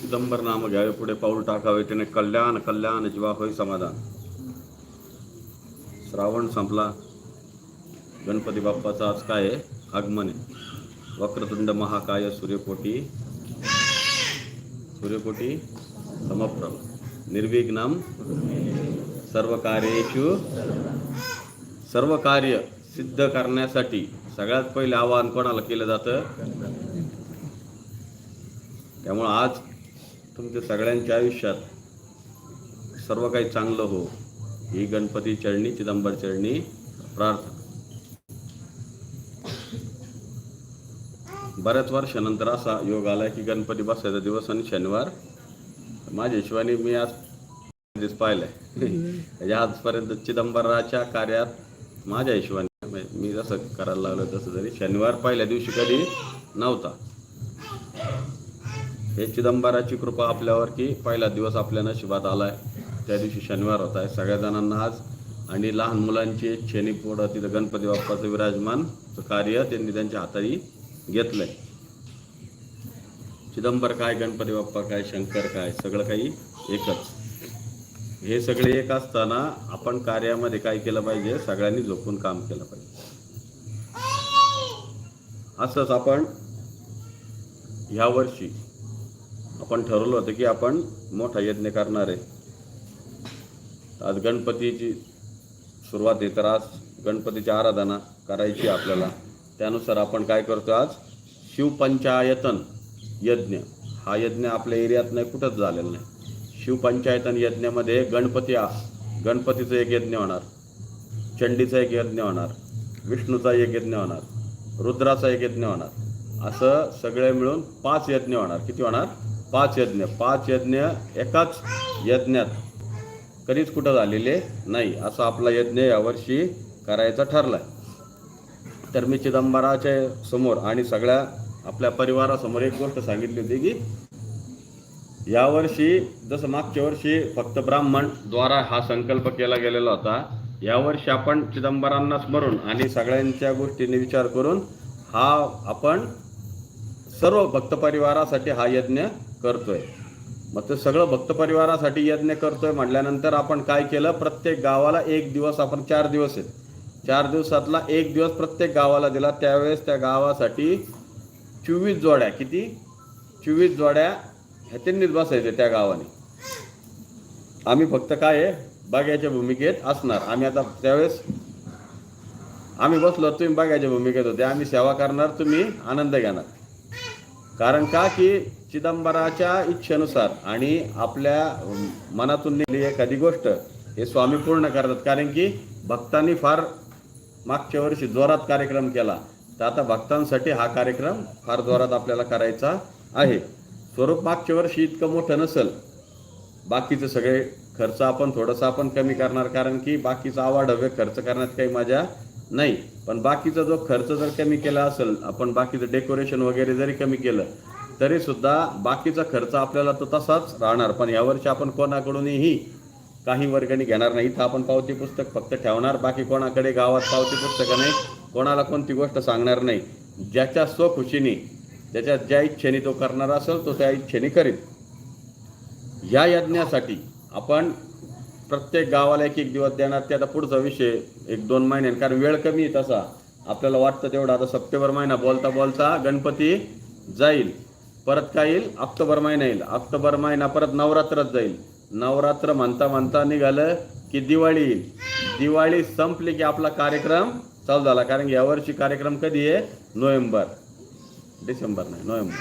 चिदंबर नाम घ्यावे पुढे पाऊल टाकावे त्याने कल्याण कल्याण जीवा होय समाधान. श्रावण संपला. गणपती बाप्पाचं आज काय आहे? आगमन आहे. वक्रतुंड महाकाय सूर्यकोटी. सूर्यकोटी समप्रभ. निर्विघ्नम सर्व कार्येशु सर्व कार्य सिद्ध करण्यासाठी सगळ्यात पहिले आवाहन कोणाला केलं जातं? त्यामुळं आज तुमच्या सगळ्यांच्या आयुष्यात सर्व काही चांगलं हो. ही गणपती चरणी चिदंबर चरणी प्रार्थना. बऱ्याच वर्षानंतर असा योग आला की गणपती बसायचा दिवस आणि शनिवार. माझ्या हिशोबाने मी आज दिवस पाहिलंय. म्हणजे आजपर्यंत चिदंबराच्या कार्यात माझ्या हिशोबाने मी जसं करायला लागलो तसं तरी शनिवार पहिल्या दिवशी कधी नव्हता. हे चिदंबराची कृपा आपल्यावर की पहिला दिवस आपल्या नशिबात आलाय. त्या दिवशी शनिवार होता आहे. सगळ्या जणांना आज आणि लहान मुलांची छेनी पोड तिथं गणपती बाप्पाचं विराजमान कार्य त्यांनी त्यांच्या हाताने घेतलंय. चिदंबर काय गणपती बाप्पा काय शंकर काय सगळं काही एकच. हे सगळे एक असताना आपण कार्यामध्ये काय केलं पाहिजे? सगळ्यांनी झोपून काम केलं पाहिजे. असंच आपण ह्या वर्षी आपण ठरवलं होतं की आपण मोठा यज्ञ करणार आहे. आज गणपतीची सुरुवात आहे तर आज गणपतीची आराधना करायची आपल्याला. त्यानुसार आपण काय करतो आज? शिवपंचायतन यज्ञ. हा यज्ञ आपल्या एरियात नाही कुठंच झालेला नाही. शिवपंचायतन यज्ञामध्ये गणपती आ गणपतीचं एक यज्ञ होणार चंडीचा एक यज्ञ होणार विष्णूचा एक यज्ञ होणार रुद्राचा एक यज्ञ होणार. असं सगळे मिळून पाच यज्ञ होणार. किती होणार? पाच यज्ञ पाच यज्ञ एकाच यज्ञात. कधीच कुठं झालेले नाही असं आपला यज्ञ यावर्षी करायचा ठरला तर मी चिदंबराच्या समोर आणि सगळ्या आपल्या परिवारासमोर एक गोष्ट सांगितली होती की यावर्षी जसं मागच्या वर्षी फक्त ब्राह्मण द्वारा हा संकल्प केला गेलेला होता यावर्षी आपण चिदंबरांना स्मरून आणि सगळ्यांच्या गोष्टीने विचार करून हा आपण सर्व भक्त परिवारासाठी हा यज्ञ करतोय. मग ते सगळं भक्त परिवारासाठी यज्ञ करतोय म्हटल्यानंतर आपण काय केलं? प्रत्येक गावाला एक दिवस आपण चार दिवस आहेत. चार दिवसातला एक दिवस प्रत्येक गावाला दिला. त्यावेळेस त्या गावासाठी चोवीस जोड्या किती? चोवीस जोड्या ह्या बसायचे त्या गावाने. आम्ही फक्त काय आहे? बाग्याच्या भूमिकेत असणार. आम्ही आता त्यावेळेस आम्ही बसलो तुम्ही बाग्याच्या भूमिकेत होते. आम्ही सेवा करणार तुम्ही आनंद घेणार. कारण का की चिदंबराच्या इच्छेनुसार आणि आपल्या मनातून नेली एखादी गोष्ट हे स्वामी पूर्ण करतात. कारण की भक्तांनी फार मागच्या वर्षी जोरात कार्यक्रम केला. तर आता भक्तांसाठी हा कार्यक्रम फार जोरात आपल्याला करायचा आहे. स्वरूप मागच्या वर्षी इतकं मोठं नसेल. बाकीचे सगळे खर्च आपण थोडंसं आपण कमी करणार कारण की बाकीचा आवाढव्य खर्च करण्यात काही मजा नाही. पण बाकीचा जो खर्च जर कमी केला असेल आपण बाकीचं डेकोरेशन वगैरे जरी कमी केलं तरी सुद्धा बाकीचा खर्च आपल्याला तो तसाच राहणार. पण यावर्षी आपण कोणाकडूनही काही वर्गणी घेणार नाही. इथं आपण पावती पुस्तक फक्त ठेवणार बाकी कोणाकडे गावात पावती पुस्तकं नाही कोणाला कोणती गोष्ट सांगणार नाही. ज्याच्या स्वखुशीने ज्याच्या ज्या इच्छेने तो करणार असेल तो त्या इच्छेने करेल या यज्ञासाठी आपण प्रत्येक गावाला एक एक दिवस देणार ते आता पुढचा विषय एक दोन महिन्यान कारण वेळ कमी आहे तसा. आपल्याला वाटतं तेवढा. आता सप्टेंबर महिना बोलता बोलता गणपती जाईल. परत काय येईल? ऑक्टोबर महिना येईल. ऑक्टोबर महिना परत नवरात्रच जाईल. नवरात्र म्हणता म्हणता निघालं की दिवाळी येईल. दिवाळी संपली की आपला कार्यक्रम चालू झाला. कारण यावर्षी कार्यक्रम कधी आहे? नोव्हेंबर. डिसेंबर नाही नोव्हेंबर.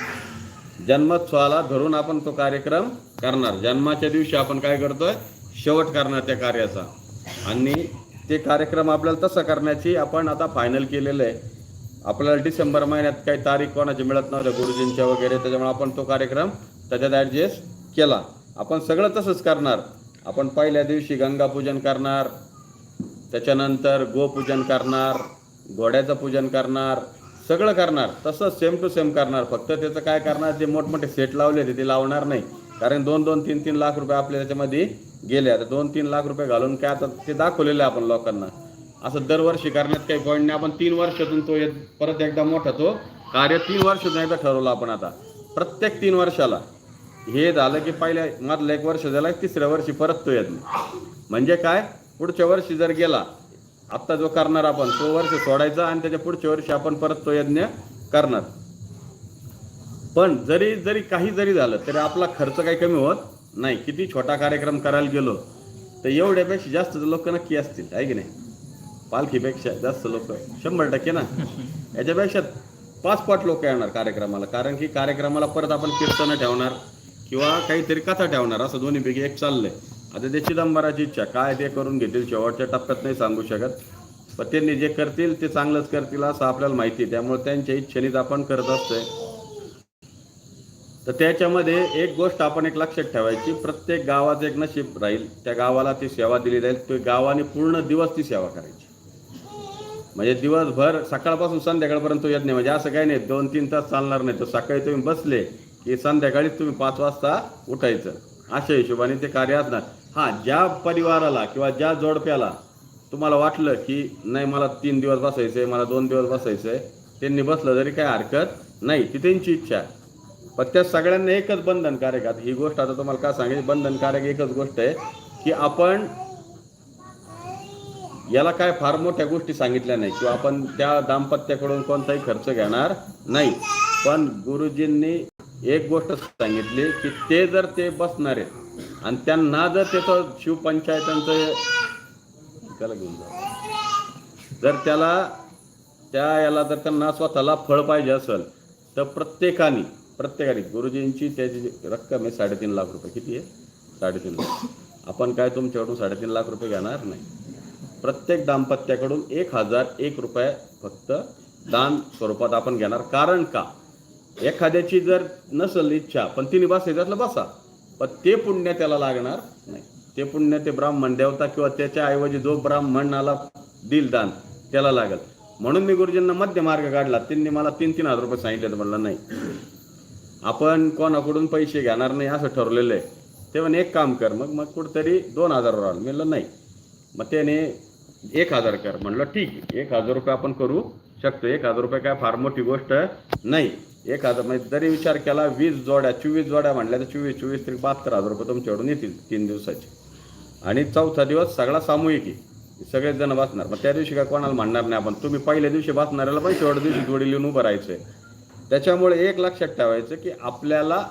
जन्मोत्सवाला धरून आपण तो कार्यक्रम करणार. जन्माच्या दिवशी आपण काय करतोय? शेवट करणार त्या कार्याचा. आणि ते कार्यक्रम आपल्याला तसं करण्याची आपण आता फायनल केलेलं आहे. आपल्याला डिसेंबर महिन्यात काही तारीख कोणाची मिळत नव्हत्या गुरुजींच्या वगैरे त्याच्यामुळे आपण तो कार्यक्रम त्याच्यात ॲडजस्ट केला. आपण सगळं तसंच करणार. आपण पहिल्या दिवशी गंगापूजन करणार त्याच्यानंतर गोपूजन करणार घोड्याचं पूजन करणार सगळं करणार तसंच सेम टू सेम करणार. फक्त त्याचं काय करणार जे मोठमोठे सेट लावले होते ते लावणार नाही. कारण दोन दोन तीन तीन लाख रुपये आपल्या त्याच्यामध्ये गेले. आता दोन तीन लाख रुपये घालून काय आता ते दाखवलेलं आहे आपण लोकांना. असं दरवर्षी करण्यात काही पॉईंट नाही. आपण तीन वर्षातून तो येत परत एकदा मोठा तो कार्य तीन वर्षातून एकदा ठरवलं आपण आता. प्रत्येक तीन वर्षाला. हे झालं की पहिल्या मधलं एक वर्ष झालं की तिसऱ्या वर्षी परत तो यज्ञ म्हणजे काय? पुढच्या वर्षी जर गेला आत्ता जो करणार आपण तो वर्ष सोडायचा आणि त्याच्या पुढच्या वर्षी आपण परत तो यज्ञ करणार. पण जरी जरी काही जरी झालं तरी आपला खर्च काही कमी होत नाही. किती छोटा कार्यक्रम करायला गेलो तर एवढ्यापेक्षा जास्त लोक नक्की असतील आहे की नाही? पालखीपेक्षा जास्त लोक. शंभर टक्के ना? याच्यापेक्षा पाच पाच लोक येणार कार्यक्रमाला. कारण की कार्यक्रमाला परत आपण कीर्तनं ठेवणार किंवा काहीतरी कथा ठेवणार. असं दोन्हीपैकी एक चाललंय. आता ते चिदंबराची इच्छा काय ते करून घेतील शेवटच्या टप्प्यात नाही सांगू शकत. पण त्यांनी जे करतील ते चांगलंच करतील असं आपल्याला माहिती आहे. त्यामुळे त्यांच्या इच्छेनेच आपण करत असतोय. तर त्याच्यामध्ये एक गोष्ट आपण एक लक्षात ठेवायची. प्रत्येक गावाचं एक नशीब राहील. त्या गावाला ती सेवा दिली जाईल. तो गावाने पूर्ण दिवस ती सेवा करायची. म्हणजे दिवसभर सकाळपासून संध्याकाळपर्यंत येत नाही. म्हणजे असं काही नाही. दोन तीन तास चालणार नाही. तर सकाळी तुम्ही बसले की संध्याकाळीच तुम्ही पाच वाजता उठायचं. अशा हिशोबाने ते कार्य असणार. हां ज्या परिवाराला किंवा ज्या जोडप्याला तुम्हाला वाटलं की नाही मला तीन दिवस बसायचं आहे मला दोन दिवस बसायचं आहे त्यांनी बसलं जरी काही हरकत नाही ती त्यांची इच्छा आहे. पण त्या सगळ्यांना एकच बंधनकारक आता ही गोष्ट आता तुम्हाला काय सांगायची? बंधनकारक एकच गोष्ट आहे की आपण याला काय फार मोठ्या गोष्टी सांगितल्या नाही किंवा आपण त्या दाम्पत्याकडून कोणताही खर्च घेणार नाही. पण गुरुजींनी एक गोष्ट सांगितली की ते जर ते बसणार आहेत आणि त्यांना जर त्याचं शिवपंचायतांचं त्याला घेऊन जा. जर त्याला त्या याला जर त्यांना स्वतःला फळ पाहिजे असेल तर प्रत्येकाने प्रत्येकाने गुरुजींची त्याची रक्कम आहे साडेतीन लाख रुपये. किती आहे? साडेतीन लाख. आपण काय तुमच्याकडून साडेतीन लाख रुपये घेणार नाही. प्रत्येक दाम्पत्याकडून एक हजार एक रुपये फक्त दान स्वरूपात आपण घेणार. कारण का? एखाद्याची जर नसेल इच्छा पण तिने बसायचं असलं बसा. पण ते पुण्य त्याला लागणार नाही. ते पुण्य ते ब्राह्मण देवता किंवा त्याच्या ऐवजी जो ब्राह्मणाला दिल दान त्याला लागल. म्हणून मी गुरुजींना मध्य मार्ग काढला. त्यांनी मला तीन तीन हजार रुपये सांगितले म्हणलं नाही. आपण कोणाकडून पैसे घेणार नाही असं ठरलेलं आहे. ते म्हणे एक काम कर मग मग कुठंतरी दोन हजारवर आलं म्हणलं नाही. मग त्याने एक हजार कर. म्हणलं ठीक आहे एक हजार रुपये आपण करू शकतो. एक हजार रुपये काय फार मोठी गोष्ट नाही. एक हजार म्हणजे जरी विचार केला वीस जोड्या चोवीस जोड्या म्हणल्या तर चोवीस चोवीस तरी बहात्तर हजार रुपये तुमच्याकडून येतील तीन दिवसाचे. आणि चौथा दिवस सगळा सामूहिक आहे. सगळेच जण बसणार. मग त्या दिवशी काय कोणाला म्हणणार नाही आपण? तुम्ही पहिल्या दिवशी बसणाऱ्याला पण शेवट दिवशी जोडी लिहून उभं राहायचं त्याच्यामुळे एक लक्षात ठेवायचं की आपल्याला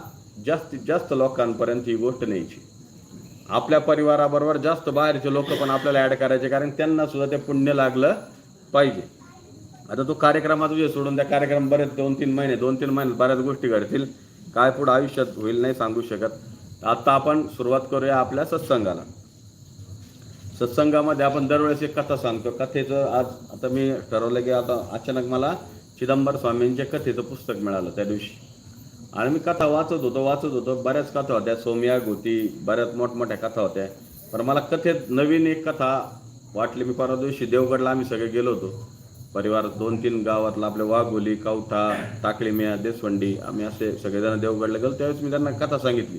जास्तीत जास्त लोकांपर्यंत ही गोष्ट न्यायची. आपल्या परिवाराबरोबर जास्त बाहेरचे लोक पण आपल्याला ॲड करायचे कारण त्यांना सुद्धा ते पुण्य लागलं पाहिजे. आता तो कार्यक्रमात तुझे सोडून त्या कार्यक्रम बरेच दोन तीन महिने दोन तीन महिने बऱ्याच गोष्टी घडतील. काय पुढं आयुष्यात होईल नाही सांगू शकत. आता आपण सुरुवात करूया आपल्या सत्संगाला. सत्संगामध्ये आपण दरवेळेस एक कथा सांगतो. कथेचं आज आता मी ठरवलं की आता अचानक मला चिदंबर स्वामींच्या कथेचं पुस्तक मिळालं त्या दिवशी. आणि मी कथा वाचत होतो वाचत होतो. बऱ्याच कथा होत्या. सोम्या गोती बऱ्याच मोठमोठ्या कथा होत्या. पण मला कथेत नवीन एक कथा वाटली. मी परवा दिवशी देवगडला आम्ही सगळे गेलो होतो. परिवार दोन तीन गावातला आपले वाघोली कवठा टाकळीमिया देसवंडी आम्ही असे सगळेजण देवगडला गेलो. त्यावेळेस मी त्यांना कथा सांगितली.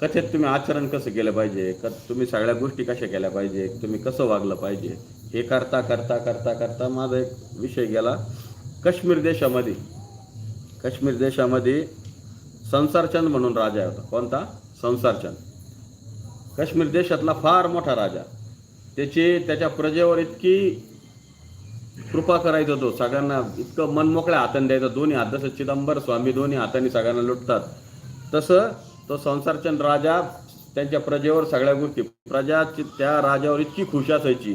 कथेत तुम्ही आचरण कसं केलं पाहिजे? क तुम्ही सगळ्या गोष्टी कशा केल्या पाहिजे? तुम्ही कसं वागलं पाहिजे? हे करता करता करता करता माझा एक विषय गेला. काश्मीर देशामध्ये काश्मीर देशामध्ये संसारचंद म्हणून राजा होता. कोणता? संसारचंद. काश्मीर देशातला फार मोठा राजा. त्याची त्याच्या प्रजेवर इतकी कृपा करायचा तो. सगळ्यांना इतकं मन मोकळ्या हाताने द्यायचा. दोन्ही हात जसं चिदंबर स्वामी दोन्ही हाताने सगळ्यांना लुटतात. तसं तो संसारचंद राजा त्यांच्या प्रजेवर सगळ्या गोष्टी. प्रजा त्या राजावर इतकी खुश असायची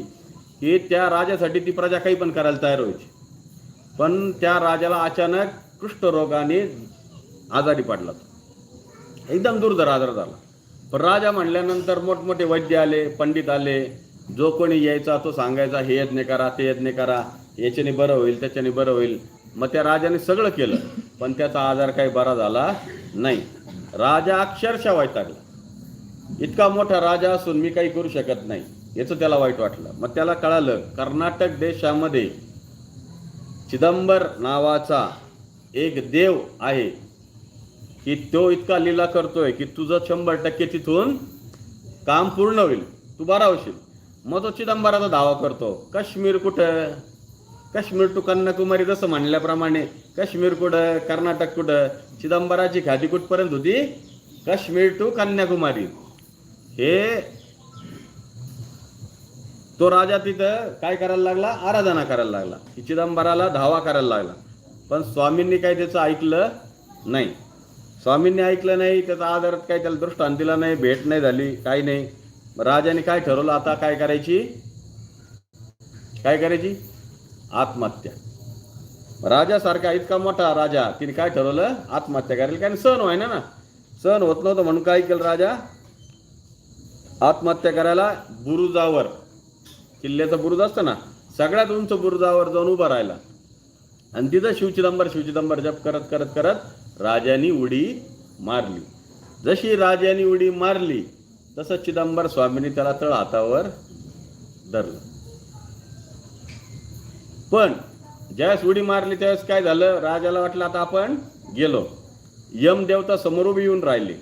की त्या राजासाठी ती प्रजा काही पण करायला तयार व्हायची. पण त्या राजाला अचानक कुष्ठरोगाने आजारी पडला एकदम दुर्धर आजार झाला. पण राजा म्हणल्यानंतर मोठमोठे वैद्य आले पंडित आले. जो कोणी यायचा तो सांगायचा हे यज्ञ करा ते यज्ञ करा याच्याने बरं होईल त्याच्याने बरं होईल. मग त्या राजाने सगळं केलं पण त्याचा आजार काही बरा झाला नाही. राजा अक्षरशः वैतागला. इतका मोठा राजा असून मी काही करू शकत नाही याचं त्याला वाईट वाटलं. मग त्याला कळालं कर्नाटक देशामध्ये चिदंबर नावाचा एक देव आहे की तो इतका लीला करतोय की तुझं शंभर टक्के तिथून काम पूर्ण होईल. तू बरा होशील मग तो चिदंबराचा दावा करतो काश्मीर कुठं? काश्मीर टू कन्याकुमारी जसं म्हणल्याप्रमाणे काश्मीर कुठं? कर्नाटक कुठं? चिदंबराची खादी कुठपर्यंत होती? काश्मीर टू कन्याकुमारी. हे तो राजा तिथं काय करायला लागला? आराधना करायला लागला. की चिदंबराला धावा करायला लागला. पण स्वामींनी काही त्याचं ऐकलं नाही. स्वामींनी ऐकलं नाही त्याचा आदर काही त्याला दृष्टांत दिला नाही भेट नाही झाली काही नाही. राजाने काय ठरवलं आता काय करायची? काय करायची? आत्महत्या. राजासारखा इतका मोठा राजा तिने काय ठरवलं? आत्महत्या करायला कारण सण व्हाय ना सण होत नव्हतं म्हणून काय केलं राजा? आत्महत्या करायला बुरुजावर. किल्ल्याचं बुरुज असतं ना? सगळ्यात उंच बुरुजावर जाऊन उभा राहिला. आणि तिथं शिवचिदंबर शिवचिदंबर जप करत करत करत राजानी उडी मारली. जशी राजानी उडी मारली तसं चिदंबर स्वामींनी त्याला तळ हातावर धरलं. पण ज्यावेळेस उडी मारली त्यावेळेस काय झालं? राजाला वाटलं आता आपण गेलो. यमदेवता समोर उभी येऊन राहिले.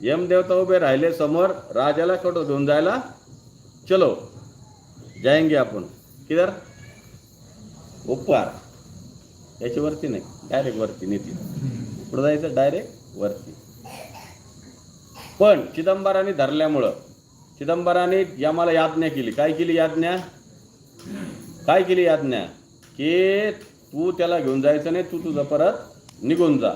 यमदेवता उभे राहिले समोर राजाला कुठं घेऊन जायला चलो. जायंगे आपण. किधर? उपवार याच्यावरती नाही. डायरेक्ट वरती नेतील. पुढं जायचं डायरेक्ट वरती. पण चिदंबराने धरल्यामुळं चिदंबराने यमाला याज्ञा केली. काय केली याज्ञा? काय केली याज्ञा? की तू त्याला घेऊन जायचं नाही तू तुझं परत निघून जा.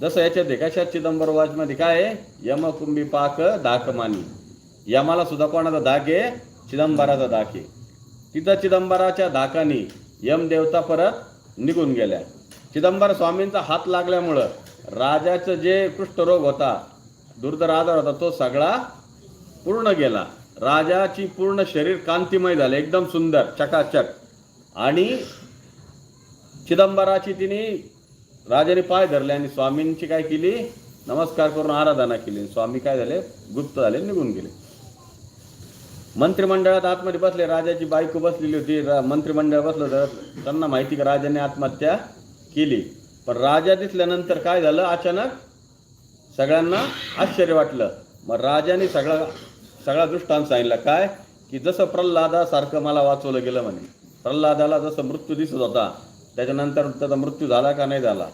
जसं याच्यात आहे कशात चिदंबर वाजमध्ये काय आहे? यम कुंभी पाक धाकमानी यमाला सुद्धा कोणाचा धाक आहे? चिदंबराचा धाक आहे. तिथं चिदंबराच्या धाकानी यम देवता परत निघून गेल्या. चिदंबर स्वामींचा हात लागल्यामुळं राजाचं जे कुष्ठरोग होता दुर्धर आजार होता तो सगळा पूर्ण गेला. राजाची पूर्ण शरीर कांतिमय झाले एकदम सुंदर चकाचक. आणि चिदंबराची तिने राजाने पाय धरले आणि स्वामींची काय केली? नमस्कार करून आराधना केली. स्वामी काय झाले? गुप्त झाले निघून गेले. मंत्रिमंडळात आतमध्ये बसले राजाची बायको बसलेली होती. मंत्रिमंडळ बसलं तर त्यांना माहिती का राजाने आत्महत्या केली. पण राजा दिसल्यानंतर काय झालं? अचानक सगळ्यांना आश्चर्य वाटलं. मग राजाने सगळा सगळा दृष्टांत सांगितला. काय? की जसं प्रल्हादासारखं मला वाचवलं गेलं म्हणे. प्रल्हादाला जसं मृत्यू दिसत होता त्याच्यानंतर त्याचा मृत्यू झाला का नाही झाला.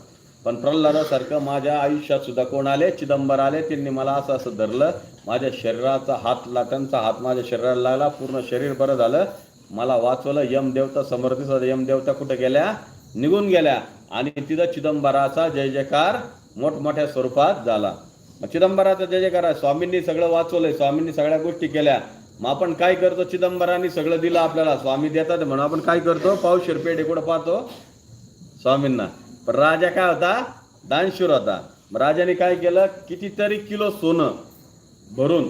पण प्रल्हादासारखं माझ्या आयुष्यात सुद्धा कोण आले? चिदंबर आले. त्यांनी मला असं असं धरलं. माझ्या शरीराचा हात लाटांचा हात माझ्या शरीराला लागला. पूर्ण शरीर बरं झालं. मला वाचवलं. यमदेवता समोर दिसत यमदेवता कुठं गेल्या? निघून गेल्या. आणि तिथं चिदंबराचा जय जयकार मोठमोठ्या स्वरूपात झाला. मग चिदंबराचा जय जयकारा स्वामींनी सगळं वाचवलंय. स्वामींनी सगळ्या गोष्टी केल्या. मग आपण काय करतो? चिदंबरांनी सगळं दिलं आपल्याला. स्वामी देतात म्हणून आपण काय करतो? पाऊस शिरपेटे कुठं पाहतो? स्वामींना. पण राजा काय होता? दानशूर होता. राजाने काय केलं? कितीतरी किलो सोनं भरून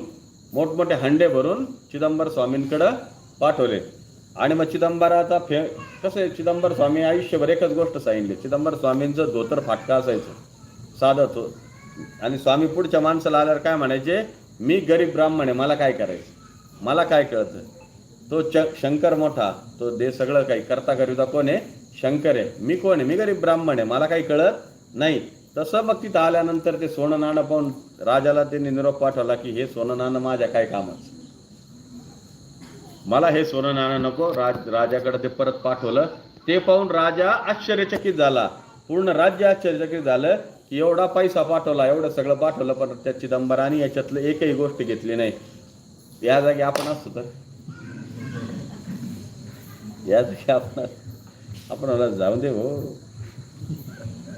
मोठमोठे हंडे भरून चिदंबर स्वामींकडं पाठवले. आणि मग चिदंबराचा फे कसं आहे? चिदंबर स्वामी आयुष्यभर एकच गोष्ट सांगितली. चिदंबर स्वामींचं धोतर फाटका असायचं. साधत तो. आणि स्वामी पुढच्या माणसाला आल्यावर काय म्हणायचे? मी गरीब ब्राह्मण आहे मला काय करायचं? मला काय कळतं? तो च शंकर मोठा तो दे सगळं काही. करता करिता कोण आहे? शंकर आहे. मी कोण आहे? मी गरीब ब्राह्मण आहे मला काही कळत नाही. तसं मग तिथं आल्यानंतर ते सोनं नाणं पाहून राजाला त्यांनी निरोप पाठवला की हे सोनं नाणं माझ्या काय कामाचं? मला हे सोनं नाणं नको. राज राजाकडे ते परत पाठवलं. ते पाहून राजा आश्चर्यचकित झाला. पूर्ण राज्य आश्चर्यचकित झालं. एवढा पैसा पाठवला एवढं सगळं पाठवलं पण त्या चिदंबराने याच्यातलं एकही गोष्ट घेतली नाही. या जागी आपण असतो तर. या जागी आपण आपण जाऊन दे हो.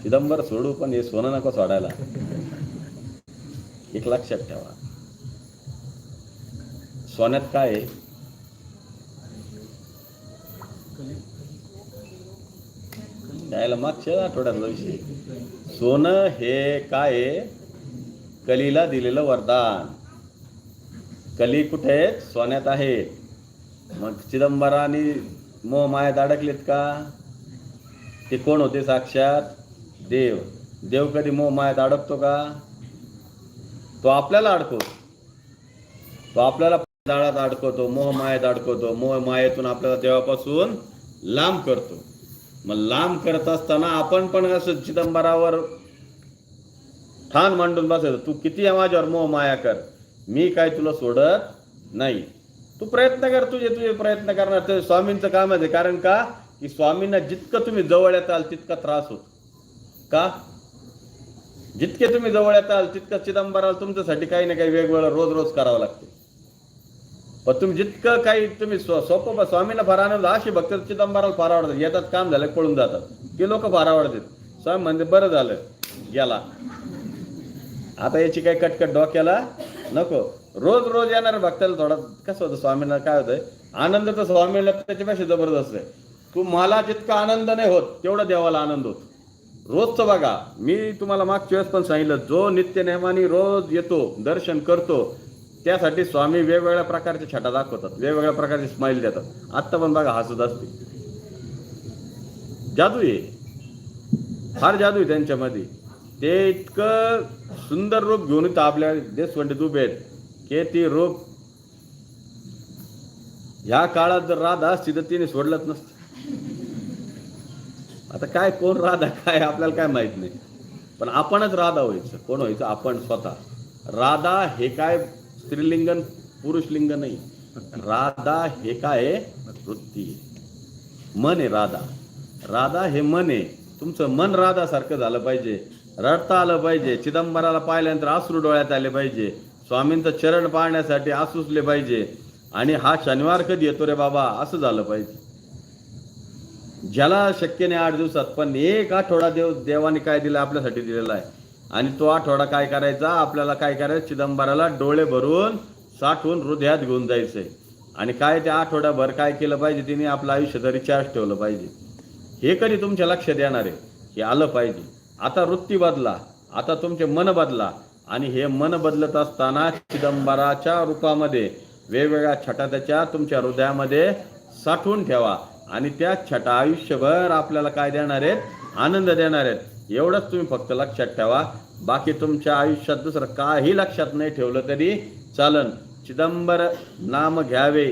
चिदंबर सोडू पण हे सोनं नको सोडायला. एक लक्षात ठेवा. सोन्यात काय आहे? त्याला मागच्या आठवड्यातला विषय. सोनं हे काय? कलीला दिलेलं वरदान. कली कुठे? आहेत सोन्यात आहे. मग चिदंबराने मोह मायात अडकलेत का? ते कोण होते साक्षात? देव. देव कधी मोह मायात अडकतो का? तो आपल्याला अडकवतो. तो आपल्याला जाळात अडकवतो मोह मायात अडकवतो मोह मायेतून आपल्याला देवापासून लांब करतो. मग लांब करत असताना आपण पण असं चिदंबरावर ठाण मांडून बसायचं. तू किती माझ्यावर मोह माया कर. मी काय तुला सोडत नाही. तू प्रयत्न कर तुझे तुझे प्रयत्न करणार. ते स्वामींचं काम आहे कारण का? की स्वामींना जितकं तुम्ही जवळ येताल तितका त्रास होतो. का? जितके तुम्ही जवळ येताल तितकं चिदंबराला तुमच्यासाठी काही ना काही वेगवेगळं रोज रोज करावं लागते. पण तुम्ही जितकं काही तुम्ही स्व- सोपं बा- स्वामींना फार आनंद अशी भक्त चिदंबराला फार आवडतात. येतात काम झालं पळून जातात. ते लोक फार आवडतात. स्वामी म्हणजे बरं झालं गेला आता याची काही कटकट डोक्याला नको. रोज रोज येणार भक्ताला थोडा कसं होतं स्वामींना काय होतंय? आनंद तर स्वामीला त्याच्यापेक्षा जबरदस्त आहे. तू मला जितका आनंद नाही होत तेवढा देवाला आनंद होतो. रोजचं बघा मी तुम्हाला मागच्या वेळेस पण सांगितलं जो नित्य नेमाने रोज येतो दर्शन करतो त्यासाठी स्वामी वेगवेगळ्या प्रकारच्या छटा दाखवतात वेगवेगळ्या प्रकारचे स्माईल देतात. आत्ता पण बघा हसत असते. जादू आहे. फार जादू आहे त्यांच्यामध्ये. ते इतकं सुंदर रूप घेऊन येतं आपल्या देशवंडीत उभे आहेत की ती रूप ह्या काळात जर राधा असती तर तिने सोडलंच नसतं. आता काय कोण राधा काय आपल्याला काय माहीत नाही. पण आपणच राधा व्हायचं. कोण व्हायचं? आपण स्वतः. राधा हे काय स्त्रीलिंगन पुरुषलिंग नाही. राधा हे काय? वृत्ती. मन आहे राधा. राधा हे मन आहे. तुमचं मन राधा सारखं झालं पाहिजे. रडता आलं पाहिजे. चिदंबराला पाहिल्यानंतर आसरू डोळ्यात आले पाहिजे. स्वामींचं चरण पाहण्यासाठी आसूसले पाहिजे. आणि हा शनिवार कधी येतो रे बाबा? असं झालं पाहिजे. ज्याला शक्य नाही आठ दिवसात पण एक आठवडा देव देवाने काय दिलं? आपल्यासाठी दिलेला आहे. आणि तो आठवडा काय करायचा? आपल्याला काय करायचं? चिदंबराला डोळे भरून साठवून हृदयात घेऊन जायचंय आणि काय त्या आठवड्याभर काय केलं पाहिजे? तिने आपलं आयुष्य तरी चार्ज ठेवलं पाहिजे. हे कधी तुमच्या लक्षात येणार आहे? हे आलं पाहिजे. आता वृत्ती बदला. आता तुमचे मन बदला. आणि हे मन बदलत असताना चिदंबराच्या रूपामध्ये वेगवेगळ्या छटा त्याच्या तुमच्या हृदयामध्ये साठवून ठेवा. आणि त्या छटा आयुष्यभर आपल्याला काय देणार आहेत? आनंद देणार आहेत. एवढंच तुम्ही फक्त लक्षात ठेवा. बाकी तुमच्या आयुष्यात दुसरं काही लक्षात नाही ठेवलं तरी चालन. चिदंबर नाम घ्यावे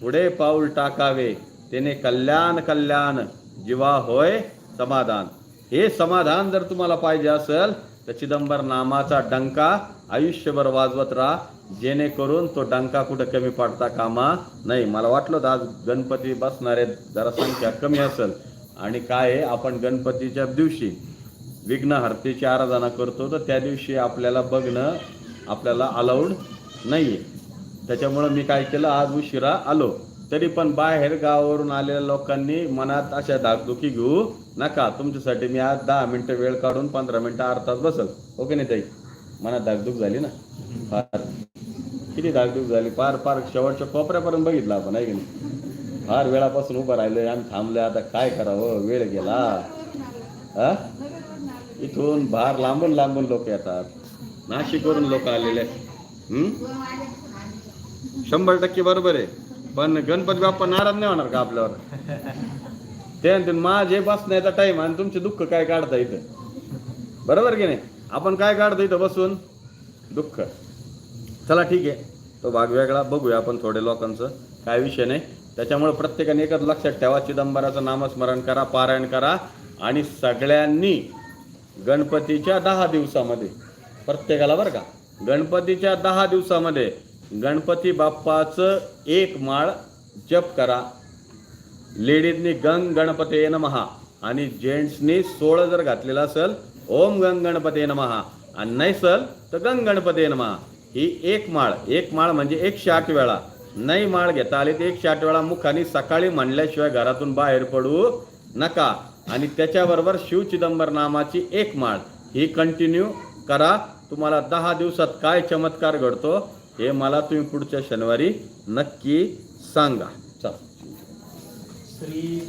पुढे पाऊल टाकावे. त्याने कल्याण कल्याण जीवा होय समाधान. हे समाधान जर तुम्हाला पाहिजे असेल तर चिदंबर नामाचा डंका आयुष्यभर वाजवत राहा. जेणेकरून तो डंका कुठं कमी पडता कामा नाही. मला वाटलं होतं आज गणपती बसणारे जरा संख्या कमी असेल. आणि काय आहे आपण गणपतीच्या दिवशी विघ्नहर्तीची आराधना करतो तर त्या दिवशी आपल्याला बघणं आपल्याला अलाउड नाही आहे त्याच्यामुळं मी काय केलं आज उशिरा आलो. तरी पण बाहेर गावावरून आलेल्या लोकांनी मनात अशा धाकधुकी घेऊ नका. तुमच्यासाठी मी आज दहा मिनटं वेळ काढून पंधरा मिनटं अर्थात बसल. ओके नाही ताई? मनात धाकधूक झाली ना? फार. किती धाकधूक झाली? फार फार. शेवटच्या कोपऱ्यापर्यंत बघितलं आपण आहे की नाही? फार वेळापासून उभं राहिलोय आम्ही थांबलोय. आता काय करावं? वेळ गेला. हा इथून बाहेर लांबून लांबून लोक येतात. नाशिकवरून लोक आलेले आहेत. शंभर टक्के बरोबर आहे. पण गणपती बाप्पा नाराज नाही होणार का आपल्यावर? ते माझे बसण्याचा टाईम आणि तुमचे दुःख काय काढता इथं? बरोबर की नाही? आपण काय काढतो इथं बसून? दुःख. चला ठीक आहे. तो भाग वेगळा. बघूया आपण थोडे लोकांचं. काय विषय नाही. त्याच्यामुळे प्रत्येकाने एकच लक्षात ठेवा. चिदंबराचं नामस्मरण करा पारायण करा आणि सगळ्यांनी गणपतीच्या दहा दिवसामध्ये प्रत्येकाला बरं का? गणपतीच्या दहा दिवसामध्ये गणपती बाप्पाचं एक माळ जप करा. लेडीजनी गंग गणपते नमहा. आणि जेंट्सनी सोळ जर घातलेला असेल ओम गंग गणपते नमहा. आणि नाही सल तर गंग गणपते नमहा. ही एक माळ एक माळ म्हणजे एकशे आठ वेळा. नाही माळ घेता आली तर एकशे आठ वेळा मुखाने सकाळी म्हणल्याशिवाय घरातून बाहेर पडू नका. आणि त्याच्याबरोबर शिव चिदंबर नामाची एक माळ. ही कंटिन्यू करा. तुम्हाला दहा दिवसात काय चमत्कार घडतो हे मला तुम्ही पुढच्या शनिवारी नक्की सांगा. चला. श्री